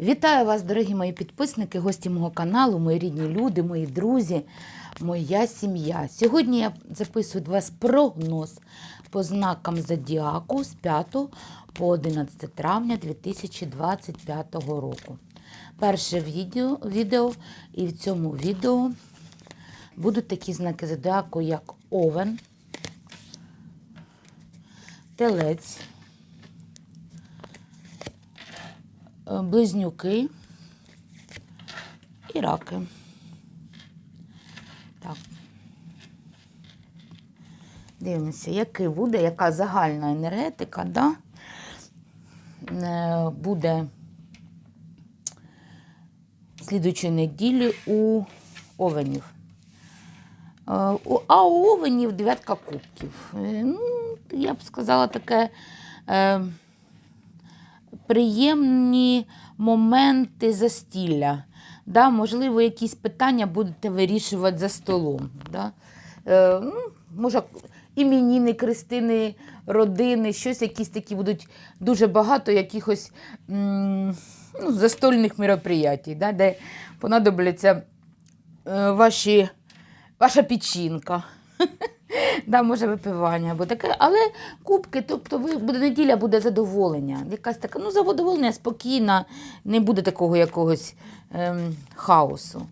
Вітаю вас, дорогі мої підписники, гості мого каналу, мої рідні люди, мої друзі, моя сім'я. Сьогодні я записую для вас прогноз по знакам Зодіаку з 5 по 11 травня 2025 року. Перше відео, відео і в цьому відео будуть такі знаки Зодіаку, як Овен, Телець. е, близнюки і раки. Так. Дивимося, який буде, яка загальна енергетика, да? Е, буде слідуючої неділі у овенів. Е, А у овенів дев'ятка кубків. Е, Ну, я б сказала, таке. Приємні моменти застілля. Да, можливо, якісь питання будете вирішувати за столом. Да? Е, ну, може, іменіни, крестини, родини, щось якісь такі будуть дуже багато якихось м, ну, застольних мероприятій, да, де понадобляться е, ваші, ваша печінка. Да, може випивання або таке, але кубки, тобто ви буде неділя буде задоволення. Якась така, ну, задоволення спокійна, не буде такого якогось ем, хаосу.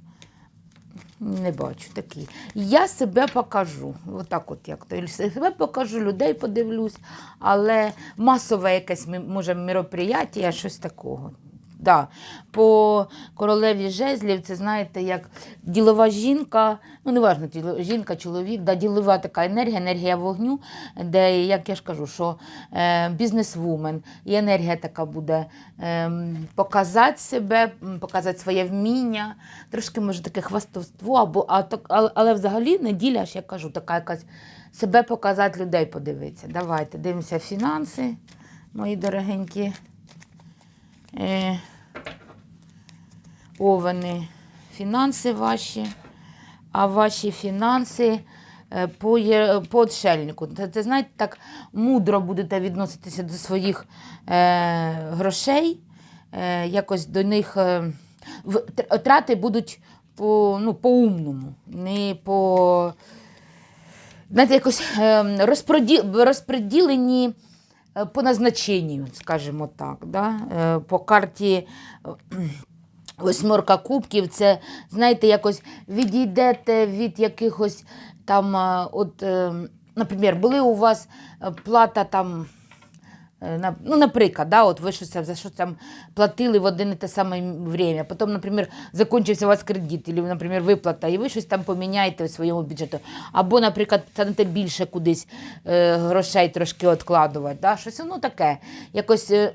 Не бачу такий. Я себе покажу. Отак от як то. Себе покажу, людей подивлюсь, але масове якесь може мероприятие, щось такого. Да. По королеві жезлів, це знаєте, як ділова жінка, ну неважно, діло- жінка, чоловік, да, ділова така енергія, енергія вогню, де, як я ж кажу, що е, бізнесвумен, і енергія така буде е, показати себе, показати своє вміння, трошки може таке хвастовство, або, а, так, але взагалі неділя, ж я кажу, така якась себе показати, людей подивитися. Давайте дивимося фінанси, мої дорогенькі. Е, овени, фінанси ваші, а ваші фінанси е, по, є- по отшельнику. Це, це, знаєте, так мудро будете відноситися до своїх е, грошей, е, якось до них е, трати будуть по, ну, по-умному, не по знаєте, якось е, розпроді, розподілені е, по назначенню, скажімо так. Да? Е, По карті е, восьмерка кубків, це, знаєте, якось відійдете від якихось там, е, от, е, наприклад, були у вас е, плата там. Ну, наприклад, да, от ви щось, за що там платили в один і те саме время. Потім, наприклад, закінчився у вас кредит, або, наприклад, виплата, і ви щось там поміняєте в своєму бюджету. Або, наприклад, станете більше кудись грошей трошки відкладувати. Да? Щось ну, таке. Якось. Е,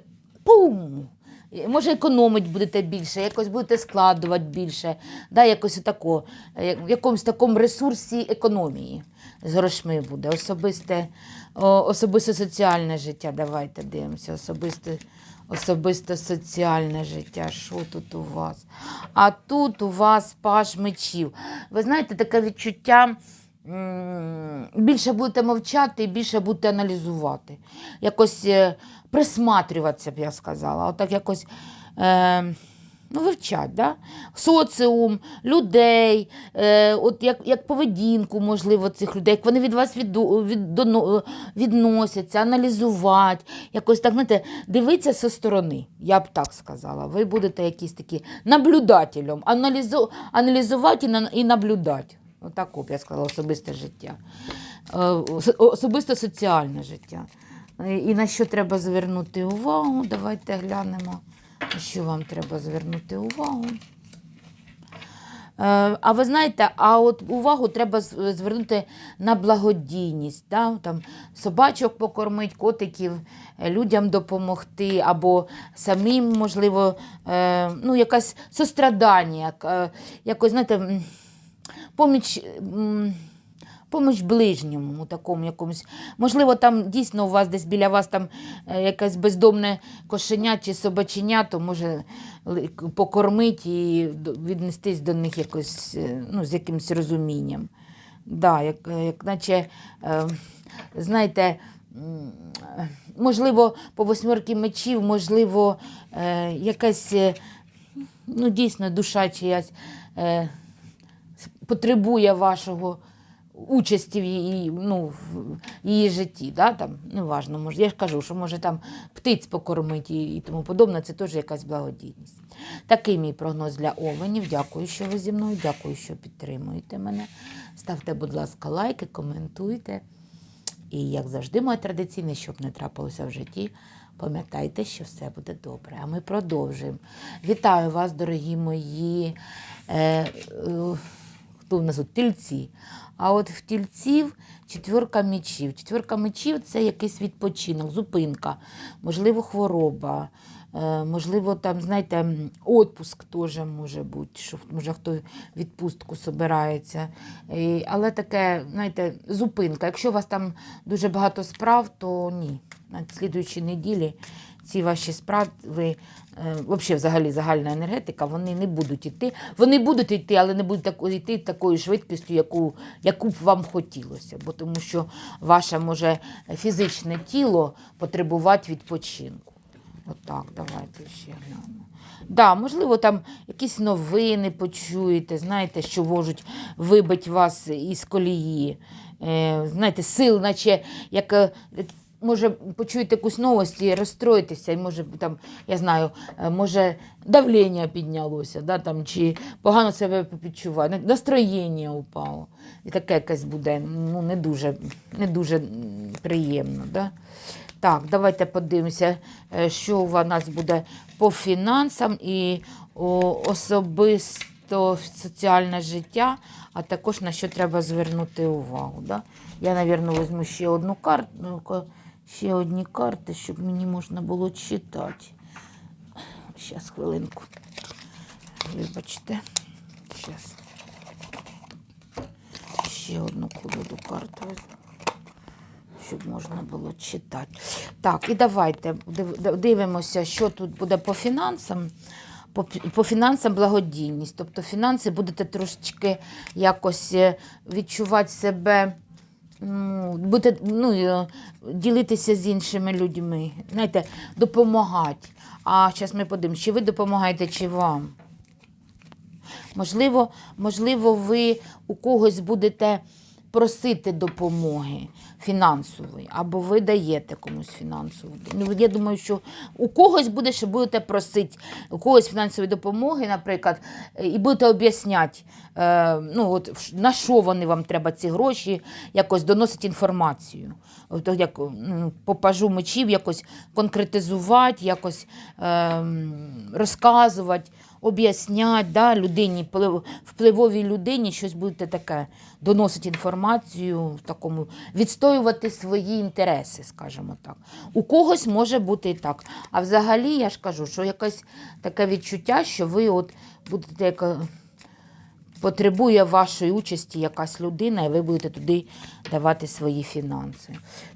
Може, економити будете більше, якось будете складувати більше, да, якось отако, е, в якомусь такому ресурсі економії з грошми буде. Особисте, особисто соціальне життя. Давайте дивимося. Особисте, особисто соціальне життя. Що тут у вас? А тут у вас паш мечів. Ви знаєте, таке відчуття. Більше будете мовчати і більше будете аналізувати. Якось е, присматрюватися, б я сказала. Отак якось е, ну, вивчать, да? соціум, людей, е, от як, як поведінку, можливо, цих людей, як вони від вас відду, віддоно- відносяться, аналізувати, якось так, знаєте, дивитися зі сторони, я б так сказала. Ви будете якісь такі наблюдателем, аналізу, аналізувати і, на- і наблюдати. Отак, б я сказала, особисте життя. Е, Особисто соціальне життя. Е, І на що треба звернути увагу? Давайте глянемо, на що вам треба звернути увагу. Е, А ви знаєте, а от увагу треба звернути на благодійність. Да? Там, собачок покормить, котиків, е, людям допомогти, або самим, можливо, ну, якась сострадання, якось, знаєте, поміч. Поміч ближньому такому якомусь. Можливо, там дійсно у вас десь біля вас там е, якесь бездомне кошеня чи собаченя, то може покормити і віднестись до них якось е, ну, з якимось розумінням. Да, як, як наче, е, знаєте, е, можливо, по восьмерки мечів, можливо, е, якась е, ну, дійсно душа чиясь е, потребує вашого участі в її, ну, в її житті. Да? Там, неважно, може, я ж кажу, що може там птиць покормити і, і тому подобне, це теж якась благодійність. Такий мій прогноз для овенів. Дякую, що ви зі мною, дякую, що підтримуєте мене. Ставте, будь ласка, лайки, коментуйте. І, як завжди, моє традиційне, щоб не трапилося в житті, пам'ятайте, що все буде добре. А ми продовжуємо. Вітаю вас, дорогі мої. Е, е, хто в нас тут? Тільці. А от в тільців четверка мечів. Четверка мечів це якийсь відпочинок, зупинка, можливо, хвороба. Е, Можливо, там, знаєте, отпуск теж може бути, що може хто відпустку собирається. Але таке, знаєте, зупинка. Якщо у вас там дуже багато справ, то ні. На слідуючій неділі ці ваші справи, взагалі, взагалі загальна енергетика, вони не будуть йти. Вони будуть йти, але не будуть йти такою швидкістю, яку, яку б вам хотілося. Бо тому що ваше може фізичне тіло потребувати відпочинку. Отак, давайте ще глянемо. Да, можливо, там якісь новини почуєте, знаєте, що можуть вибити вас із колії. Е, знаєте, сил, наче як. Може, почуєте якусь новость і розстроїтеся, і може там, я знаю, е, може давлення піднялося, да, там, чи погано себе відчуває, настроєння упало. І таке якесь буде ну, не дуже, не дуже приємно. Да? Так, давайте подивимося, е, що у нас буде по фінансам і особисто соціальне життя, а також на що треба звернути увагу. Да? Я, мабуть, візьму ще одну карту, ну-ка, ще одні карти, щоб мені можна було читати. Зараз, хвилинку. Вибачте. Зараз. Ще одну колоду карту щоб можна було читати. Так, і давайте дивимося, що тут буде по фінансам. По, по фінансам благодійність. Тобто фінанси будете трошечки якось е, відчувати себе, ну, будете ну, е, ділитися з іншими людьми, знаєте, допомагати. А зараз ми подивимося, чи ви допомагаєте, чи вам. Можливо, можливо, ви у когось будете просити допомоги фінансової, або ви даєте комусь фінансову. Ну, я думаю, що у когось буде, що будете просити у когось фінансової допомоги, наприклад, е, і будете об'ясняти, е, ну, от, на що вони вам треба ці гроші, якось доносити інформацію. От, як ну, по пажу мечів якось конкретизувати, якось е, розказувати об'ясняти да, людині, впливовій людині щось будете таке, доносити інформацію, в такому, відстоювати свої інтереси, скажімо так. У когось може бути і так. А взагалі, я ж кажу, що якесь таке відчуття, що ви от будете як. е, Потребує вашої участі якась людина, і ви будете туди давати свої фінанси.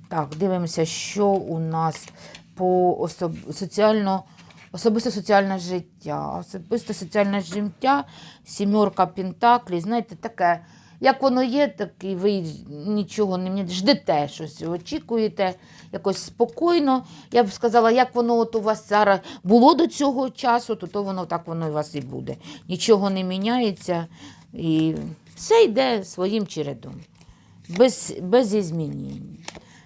Так, дивимося, що у нас по особ... соціально Особисте соціальне життя. Особисте соціальне життя, сімерка пентаклів, знаєте, таке, як воно є, так і ви нічого не ждете щось, очікуєте якось спокійно. Я б сказала, як воно от у вас зараз було до цього часу, то, то воно так воно у вас і буде. Нічого не міняється, і все йде своїм чередом, без, без змінень.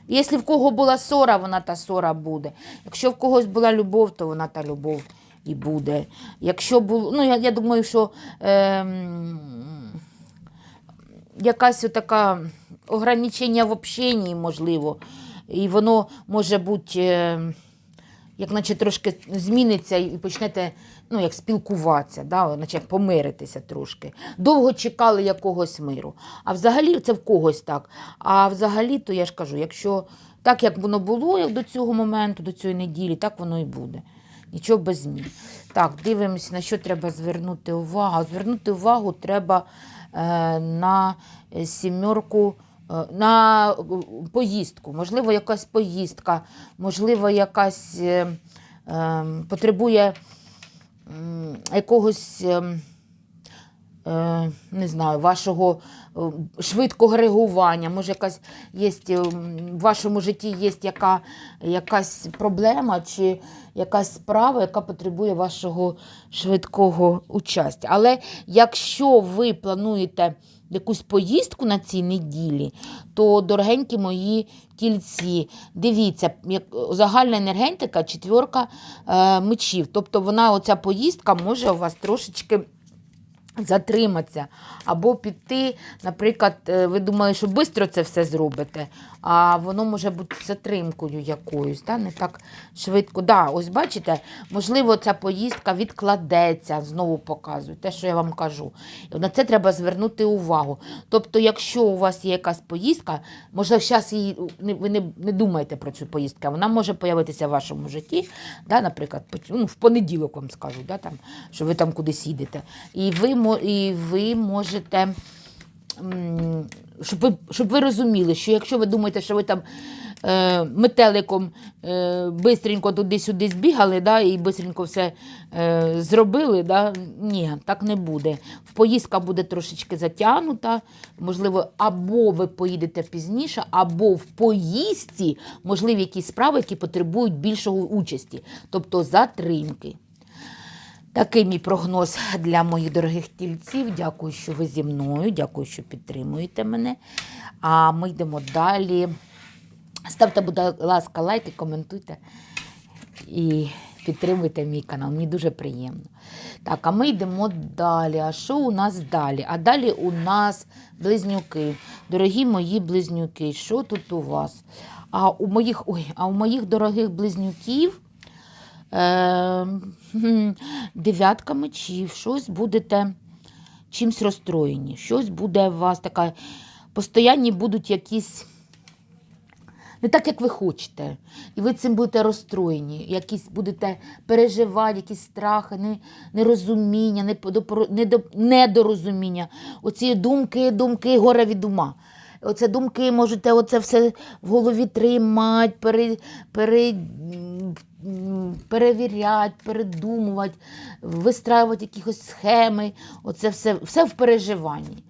Якщо в кого була ссора, вона та ссора буде. Якщо в когось була любов, то вона та любов і буде. Якщо було, ну я, я думаю, що ем, якась така ограничення в общенні, можливо, і воно може бути, е, як наче трошки зміниться і почнете ну, як спілкуватися, да, наче як помиритися трошки. Довго чекали якогось миру. А взагалі це в когось так. А взагалі, то я ж кажу, якщо так, як воно було як до цього моменту, до цієї неділі, так воно і буде. Нічого без змін. Так, дивимося, на що треба звернути увагу. Звернути увагу треба е, на сімерку, на е, поїздку. Можливо, якась поїздка, можливо, якась е, е, потребує якогось. ем, е, не знаю, вашого е, швидкого реагування. Може, якась є е, в вашому житті є яка, якась проблема чи якась справа, яка потребує вашого швидкого участя. Але якщо ви плануєте якусь поїздку на цій неділі, то, дорогенькі мої тільці, дивіться, як загальна енергетика, четверка е, мечів. Тобто вона, оця поїздка може у вас трошечки затриматися або піти, наприклад, е, ви думали, що швидко це все зробите, а воно може бути затримкою якоюсь, да? не так швидко. Да, ось бачите, можливо, ця поїздка відкладеться, знову показую, те, що я вам кажу. На це треба звернути увагу. Тобто, якщо у вас є якась поїздка, можливо, зараз її ви не, не думаєте про цю поїздку, вона може з'явитися в вашому житті, да, наприклад, ну, в понеділок вам скажу, да, там, що ви там кудись їдете. І ви, і ви можете, щоб ви, щоб ви розуміли, що якщо ви думаєте, що ви там е, метеликом е, бистренько туди-сюди збігали, да, і бистренько все е, зробили, да, ні, так не буде. В поїздка буде трошечки затягнута, можливо, або ви поїдете пізніше, або в поїздці можливі якісь справи, які потребують більшого участі, тобто затримки. Такий мій прогноз для моїх дорогих тільців. Дякую, що ви зі мною, дякую, що підтримуєте мене. А ми йдемо далі. Ставте, будь ласка, лайки, коментуйте і підтримуйте мій канал. Мені дуже приємно. Так, а ми йдемо далі. А що у нас далі? А далі у нас близнюки. Дорогі мої близнюки, що тут у вас? А у моїх, ой, а у моїх дорогих близнюків. Е, хм, дев'ятка мечів, щось будете чимсь розстроєні, щось буде у вас така. Постоянні будуть якісь. Не так, як ви хочете. І ви цим будете розстроєні, якісь будете переживати, якісь страхи, не- нерозуміння, недорозуміння. Оці думки, думки, горе від ума. Оце думки можете оце все в голові тримати, пере, пере, перевіряти, передумувати, вистраювати якісь схеми. Оце все, все в переживанні.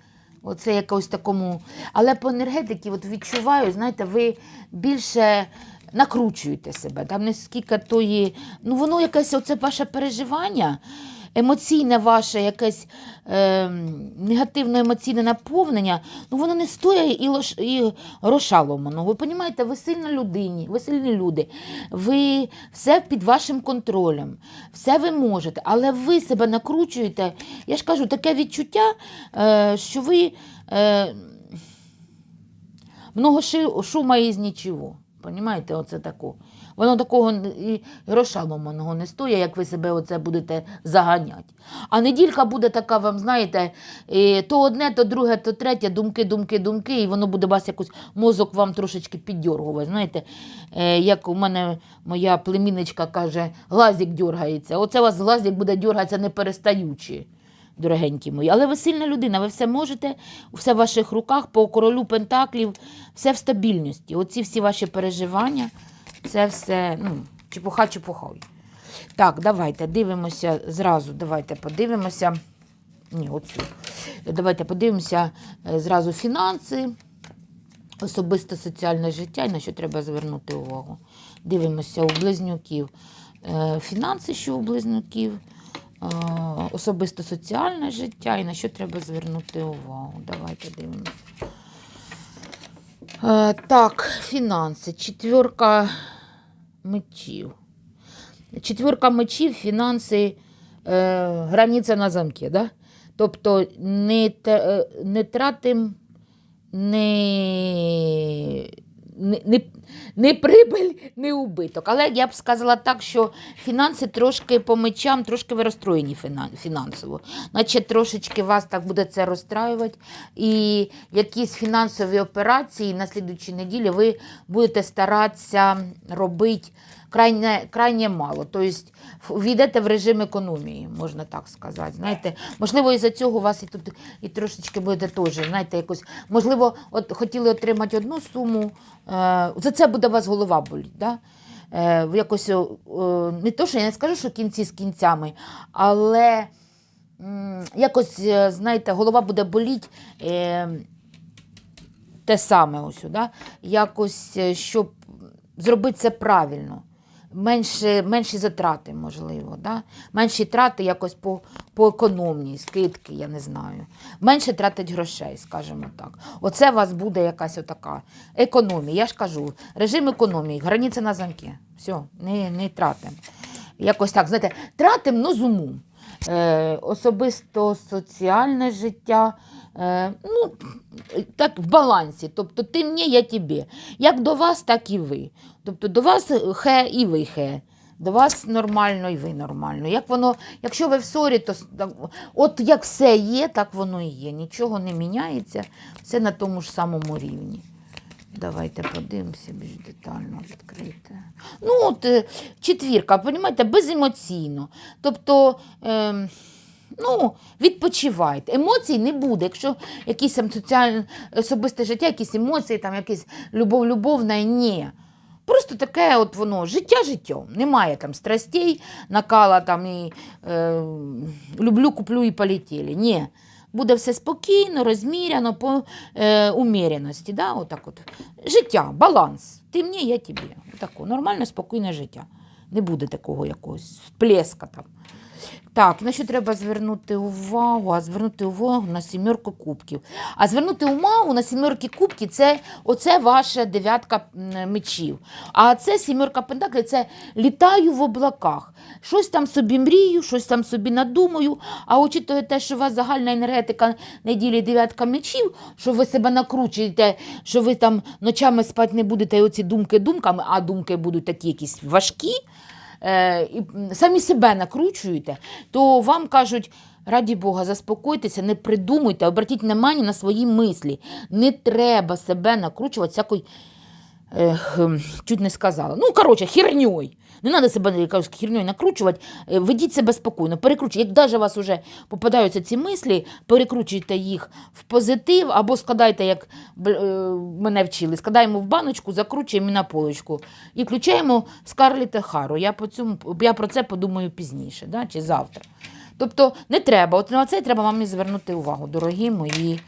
Оце якось такому. Але по енергетиці от відчуваю, знаєте, ви більше накручуєте себе. Там не скільки тої. Ну, воно якесь оце ваше переживання, емоційне ваше якесь е, негативне емоційне наповнення, ну воно не стоїть і, лош, і гроша ломаного. Ви розумієте, ви сильна людині, ви сильні люди, ви все під вашим контролем, все ви можете, але ви себе накручуєте. Я ж кажу, таке відчуття, е, що ви е, много шума із нічого. Понімаєте, оце тако. Воно такого і гроша ломаного не стоїть, як ви себе оце будете заганяти. А неділька буде така, вам знаєте, то одне, то друге, то третє, думки, думки, думки, і воно буде вас якось мозок вам трошечки піддьоргувати. Знаєте, е, як у мене моя племінничка каже, глазик дьоргається. Оце у вас глазик буде дьоргатися не перестаючи дорогенькі мої. Але ви сильна людина, ви все можете, все в ваших руках, по королю Пентаклів, все в стабільності. Оці всі ваші переживання, це все, ну, чепуха, чепуха. Так, давайте дивимося зразу, давайте подивимося. Ні, оцю. Давайте подивимося е, зразу фінанси, особисте соціальне життя і на що треба звернути увагу. Дивимося у близнюків. Е, Фінанси, що у близнюків, е, особисто соціальне життя і на що треба звернути увагу. Давайте дивимося. Так, фінанси. Четверка мечів. Четверка мечів, фінанси, е, границя на замки. Да? Тобто не, е, не тратим не, не, не, прибиль, не убиток. Але я б сказала так, що фінанси трошки по мечам, трошки ви розстроєні фінансово. Наче трошечки вас так буде це розстраювати. І якісь фінансові операції на слідучій неділі ви будете старатися робити крайне, крайне мало. Тобто війдете в режим економії, можна так сказати. Знаєте, можливо, із-за цього у вас і тут і трошечки буде теж, знаєте, якось, можливо, от хотіли отримати одну суму, е, за це буде у вас голова боліти. Да? Е, якось, е, не то, що я не скажу, що кінці з кінцями, але м, якось, е, знаєте, голова буде боліти. Е, те саме ось, да? якось, е, щоб зробити це правильно. Менше, менші затрати, можливо, да? менші трати якось по, по економії, скидки, я не знаю. Менше тратить грошей, скажімо так. Оце у вас буде якась отака економія. Я ж кажу, режим економії, границя на замки. Все, не, не тратимо. Якось так, знаєте, тратимо, но з умом. Е, особисто соціальне життя. Е, ну, так в балансі. Тобто ти мені, я тобі. Як до вас, так і ви. Тобто до вас хе і ви хе. До вас нормально і ви нормально. Як воно, якщо ви в ссорі, то от як все є, так воно і є. Нічого не міняється, все на тому ж самому рівні. Давайте подивимося більш детально відкрити. Ну, от е, четвірка, розумієте, беземоційно. Тобто. ем, Ну, відпочивайте. Емоцій не буде. Якщо якісь там соціальне особисте життя, якісь емоції, там якісь любов любовна, ні. Просто таке от воно, життя життям. Немає там страстей, накала там і е, люблю, куплю і полетіли. Ні. Буде все спокійно, розміряно, по е, уміряності. Да? Отак от. Життя, баланс. Ти мені, я тобі. Отако. Нормальне, спокійне життя. Не буде такого якогось сплеска там. Так, на що треба звернути увагу? А звернути увагу на сімерку кубків. А звернути увагу на сімерки кубків це оце ваша дев'ятка мечів. А це сімерка пентаклів це літаю в облаках. Щось там собі мрію, щось там собі надумаю. А учитує те, що у вас загальна енергетика неділі дев'ятка мечів, що ви себе накручуєте, що ви там ночами спати не будете, і оці думки думками, а думки будуть такі якісь важкі і самі себе накручуєте, то вам кажуть. Раді Бога, заспокойтеся, не придумуйте, обратіть внимання на свої мислі. Не треба себе накручувати всякою, ех, ем, чуть не сказала. Ну, коротше, херньою. Не треба себе якоюсь херньою накручувати. Е, Ведіть себе спокійно, перекручуйте. Як навіть у вас вже попадаються ці мислі, перекручуйте їх в позитив або складайте, як е, мене вчили, складаємо в баночку, закручуємо на полочку. І включаємо Скарліт Хару. Я, по цьому, я про це подумаю пізніше, да, чи завтра. Тобто не треба. От на це треба вам і звернути увагу, дорогі мої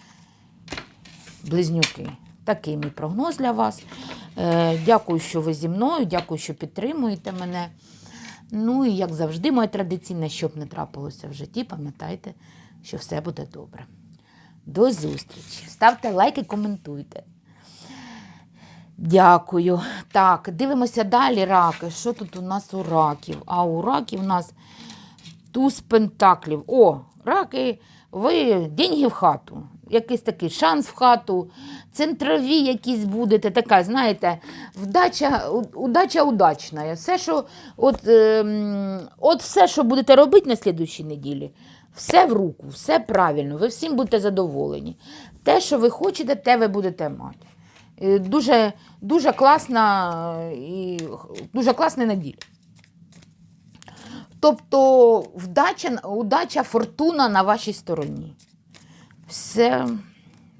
близнюки. Такий мій прогноз для вас. Е, дякую, що ви зі мною, дякую, що підтримуєте мене. Ну і як завжди, моє традиційне, щоб не трапилося в житті, пам'ятайте, що все буде добре. До зустрічі. Ставте лайки, коментуйте. Дякую. Так, дивимося далі раки. Що тут у нас у раків? А у раків у нас туз пентаклів. О, раки, ви деньги в хату. Якийсь такий шанс в хату, центрові якісь будете, така, знаєте, вдача, удача удачна. Все, що, от, ем, от все, що будете робити на слідуючій неділі, все в руку, все правильно, ви всім будете задоволені. Те, що ви хочете, те ви будете мати. Е, Дуже, дуже класна е, і дуже класна неділя. Тобто вдача, удача, фортуна на вашій стороні. Все,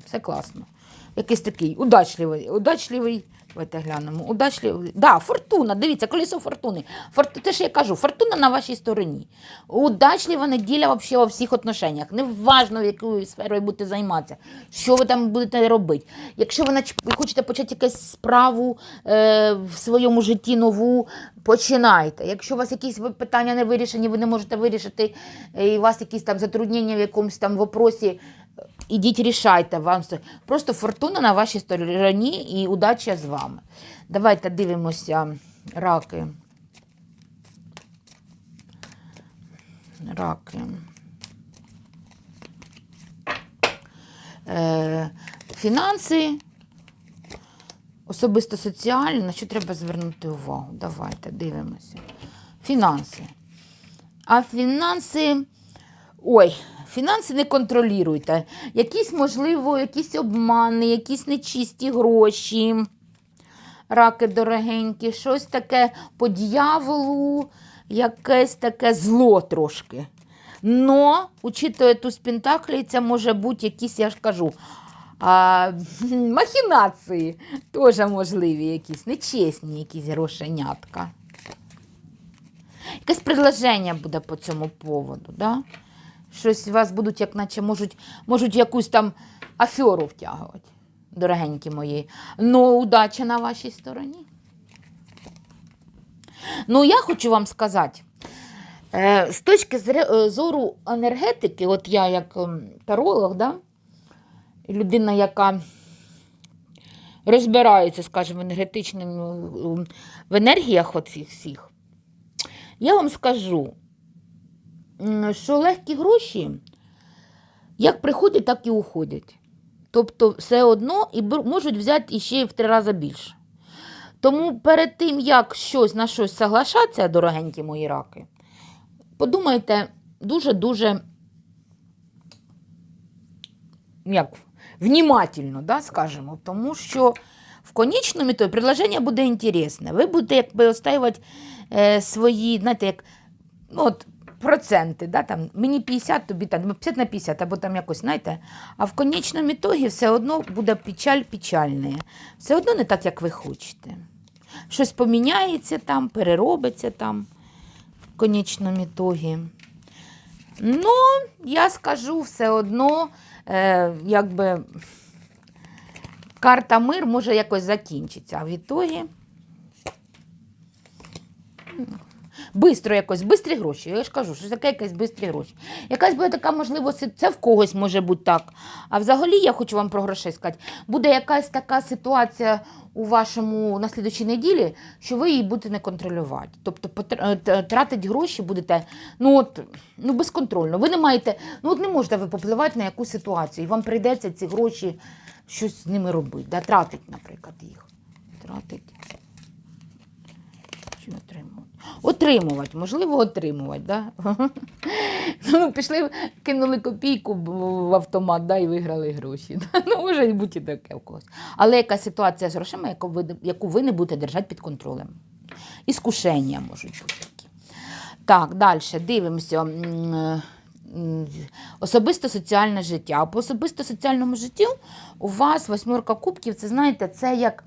все класно. Якийсь такий удачливий, удачливий. Давайте глянемо. Удачливий. Да, фортуна. Дивіться, колесо фортуни. Форт... Те, що я кажу, фортуна на вашій стороні. Удачлива неділя вообще во всіх отношеннях. Неважно, якою сферою будете займатися, що ви там будете робити. Якщо ви хочете почати якусь справу е, в своєму житті нову, починайте. Якщо у вас якісь питання не вирішені, ви не можете вирішити, і у вас якісь там затруднення в якомусь там вопросі, ідіть рішайте вам. Просто фортуна на вашій стороні і удача з вами. Давайте дивимося раки. Раки. Е, фінанси, особисто соціальні, на що треба звернути увагу? Давайте дивимося. Фінанси. А фінанси. Ой, фінанси не контролюйте. Якісь, можливо, якісь обмани, якісь нечисті гроші. Раки дорогенькі, щось таке по дьяволу, якесь таке зло трошки. Но, учитує туз Пентаклі, це може бути якісь, я ж кажу, а, махінації теж можливі якісь, нечесні якісь грошенятка. Якесь предложення буде по цьому поводу, да? Щось вас будуть, як наче можуть, можуть якусь там аферу втягувати, дорогенькі мої. Ну, удача на вашій стороні. Ну, я хочу вам сказати, е, з точки е, зору енергетики, от я як ем, таролог, да, людина, яка розбирається, скажімо, енергетичним в енергіях оцих всіх, я вам скажу, що легкі гроші як приходять, так і уходять. Тобто все одно і можуть взяти іще в три рази більше. Тому перед тим, як щось на щось соглашатися, дорогенькі мої раки, подумайте дуже-дуже як, внімательно, да, скажімо, тому що в конечному ітогі предложення буде інтересне. Ви будете якби остаювати е, свої, знаєте, як ну, от, проценти, да, там, мені 50, тобі там, 50 на 50, або там якось, знаєте, а в конечному ітогі все одно буде печаль печальне. Все одно не так, як ви хочете. Щось поміняється там, переробиться там в конечному ітогі. Ну, я скажу все одно, е, якби карта мир може якось закінчитися, а в ітогі. Бистро якось, бистрі гроші. Я ж кажу, що таке якесь бистрі гроші. Якась буде така можливість, це в когось може бути так. А взагалі я хочу вам про грошей сказати, буде якась така ситуація у вашому на слідчій неділі, що ви її будете не контролювати. Тобто е, тратити гроші будете ну от, ну, безконтрольно. Ви не маєте, ну от не можете ви попливати на якусь ситуацію, і вам прийдеться ці гроші щось з ними робити. Да? Тратить, наприклад, їх. Тратить. Чи отримувати? Отримувати, можливо, отримувати, да? Ну, пішли, кинули копійку в- автомат, да, і виграли гроші. Да? Ну, може бути таке в когось. Але яка ситуація з грошима, яку ви, яку ви не будете держати під контролем. Іскушення можуть бути такі. Так, далі дивимося. Е, Особисто соціальне життя. По особисто соціальному життю у вас восьмерка кубків, це знаєте, це як.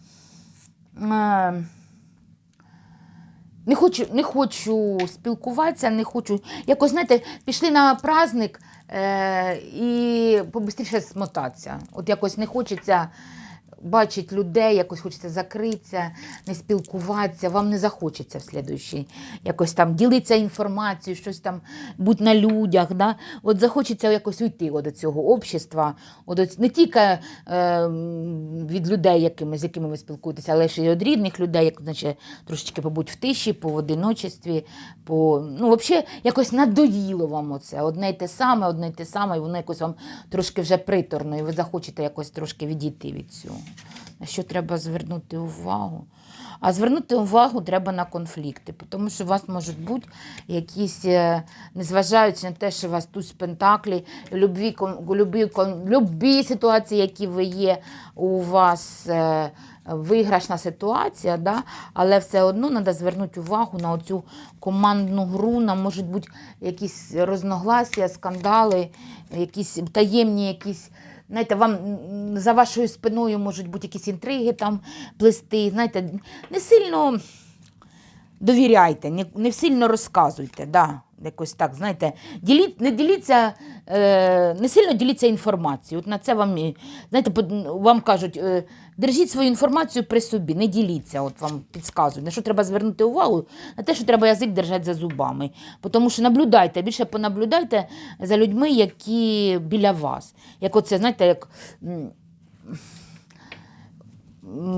Не хочу, не хочу спілкуватися, не хочу. Якось, знаєте, пішли на праздник е, і побистріше смотатися. От якось не хочеться бачити людей, якось хочеться закритися, не спілкуватися, вам не захочеться в слідуючий. Якось там ділитися інформацією, щось там будь на людях. Да? От захочеться якось уйти від цього общества, от, оць- не тільки е, від людей, якими, з якими ви спілкуєтеся, але ще й від рідних людей, як значить, трошечки побудь в тиші, по одиночестві, по ну, взагалі якось надоїло вам оце. Одне й те саме, одне й те саме, і воно якось вам трошки вже приторно, і ви захочете якось трошки відійти від цього. На що треба звернути увагу? А звернути увагу треба на конфлікти, тому що у вас можуть бути якісь, е, незважаючи на те, що у вас тут з пентаклі, любі, любі, любі ситуації, які ви є, у вас е, виграшна ситуація, да? але все одно треба звернути увагу на оцю командну гру, на можуть бути якісь розногласія, скандали, якісь таємні якісь. Знаєте, вам за вашою спиною можуть бути якісь інтриги там плести. Знаєте, не сильно довіряйте, не, сильно розказуйте. Да, якось так, знаєте, діліть, не діліться, е, не сильно діліться інформацією. От на це вам, знаєте, вам кажуть, е, держіть свою інформацію при собі, не діліться, от вам підказують. На що треба звернути увагу? На те, що треба язик держати за зубами. Тому що наблюдайте, більше понаблюдайте за людьми, які біля вас. Як оце, знаєте, як.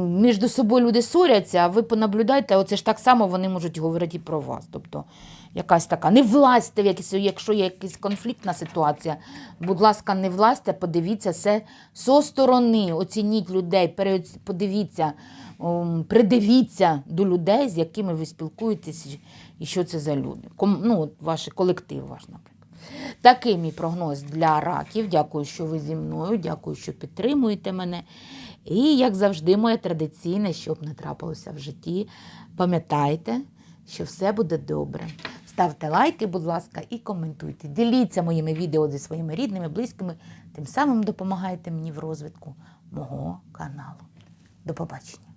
Між собою люди ссоряться, а ви понаблюдайте, оце ж так само вони можуть говорити і про вас. Тобто якась така. Не влазьте в якісь, якщо є якась конфліктна ситуація, будь ласка, не влазьте, подивіться все со сторони, оцініть людей, подивіться, придивіться до людей, з якими ви спілкуєтесь, і що це за люди. Ну, ваш колектив ваш, наприклад. Такий мій прогноз для раків. Дякую, що ви зі мною. Дякую, що підтримуєте мене. І, як завжди, моє традиційне, щоб не трапилося в житті. Пам'ятайте, що все буде добре. Ставте лайки, будь ласка, і коментуйте. Діліться моїми відео зі своїми рідними, близькими. Тим самим допомагайте мені в розвитку мого каналу. До побачення.